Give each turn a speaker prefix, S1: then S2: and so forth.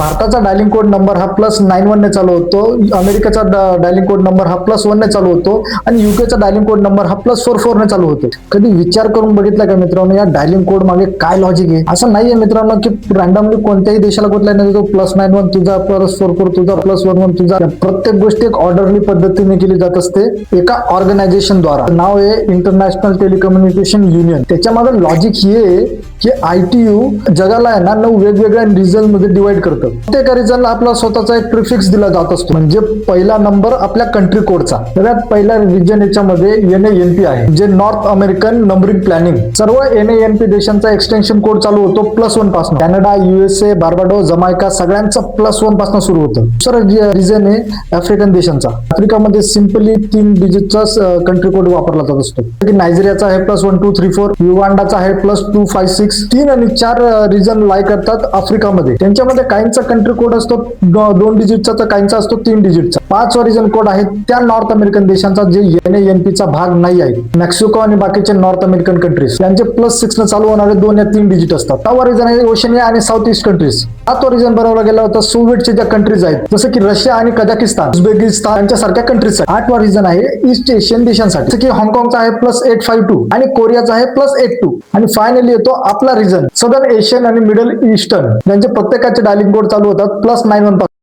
S1: भारताचा dialling code number हा plus nine वनने चालू होतो. अमेरिकेचा डायलिंग कोड नंबर हा प्लस वनने चालू होतो. आणि युकेचा डायलिंग कोड नंबर हा प्लस फोर फोरने चालू होतो. कधी विचार करून बघितला का मित्रांनो या डायलिंग कोड मागे काय लॉजिक आहे? असं नाहीये मित्रांनो की रँडमली कोणत्याही देशाला कुठला नाही तो प्लस नाईन वन तुझा प्लस फोर फोर तुझा प्लस वन वन तुझा. प्रत्येक गोष्टी एक ऑर्डरली पद्धतीने केली जात असते. एका ऑर्गनायझेशन द्वारा. नाव आहे इंटरनॅशनल टेलिकम्युनिकेशन युनियन त्याच्या लॉजिक हे आहे की आय टी यू जगाला आहे ना नऊ वेगवेगळ्या रिजनमध्ये डिवाइड करतं. प्रत्येक रिजनला आपला स्वतःचा एक प्रिफिक्स दिला जात असतो. म्हणजे पहिला नंबर आपल्या कंट्री कोडचा सगळ्यात पहिला रिजन याच्यामध्ये एन एन पी आहे. जे नॉर्थ अमेरिकन नंबरिंग प्लॅनिंग सर्व एन एन पी देशांचा एक्सटेन्शन कोड चालू होतो प्लस वनपासून. कॅनडा युएसए बार्बाडो जमायका सगळ्यांचा प्लस वनपासून सुरू होतं. दुसरा रिजन आहे आफ्रिकन देशांचा. आफ्रिकामध्ये सिम्पली तीन डिजिटचा कंट्री कोड वापरला जात असतो. नायजेरियाचा आहे plus one two three four युगांडाचा आहे प्लस टू फाय सिक्स तीन आणि चार रिजन लाय करतात आफ्रिकामध्ये. त्यांच्यामध्ये काही काहींचा कंट्री कोड असतो दोन डिजिटचा तर काहींचा असतो तीन डिजिटचा पाच रिजन कोड आहे त्या नॉर्थ अमेरिकन देशांचा जे एन एन पी चा भाग नाही आहे. मेक्सिको आणि बाकीचे नॉर्थ अमेरिकन कंट्रीज त्यांचे प्लस सिक्स न चालू होणारे दोन या तीन डिजिट असतात. सहावा रिजन आहे ओशनिया आणि साऊथ ईस्ट कंट्रीज हा तो रिझन बनवला गेला होता. सोव्हिएटचे ज्या कंट्रीज आहेत जसं की रशिया आणि कझाकिस्तान उझबेकिस्तान यांच्यासारख्या कंट्रीज आठवा रिझन आहे ईस्ट एशियन देशांसाठी. जसं की हाँगकाँगचा आहे प्लस एट फाईव्ह टू आणि कोरियाचा आहे प्लस एट टू आणि फायनली येतो आपला रिजन सदर्न एशियन आणि मिडल ईस्टर्न यांचे प्रत्येकाचे डायलिंग कोड चालू होतात प्लस नाईन वन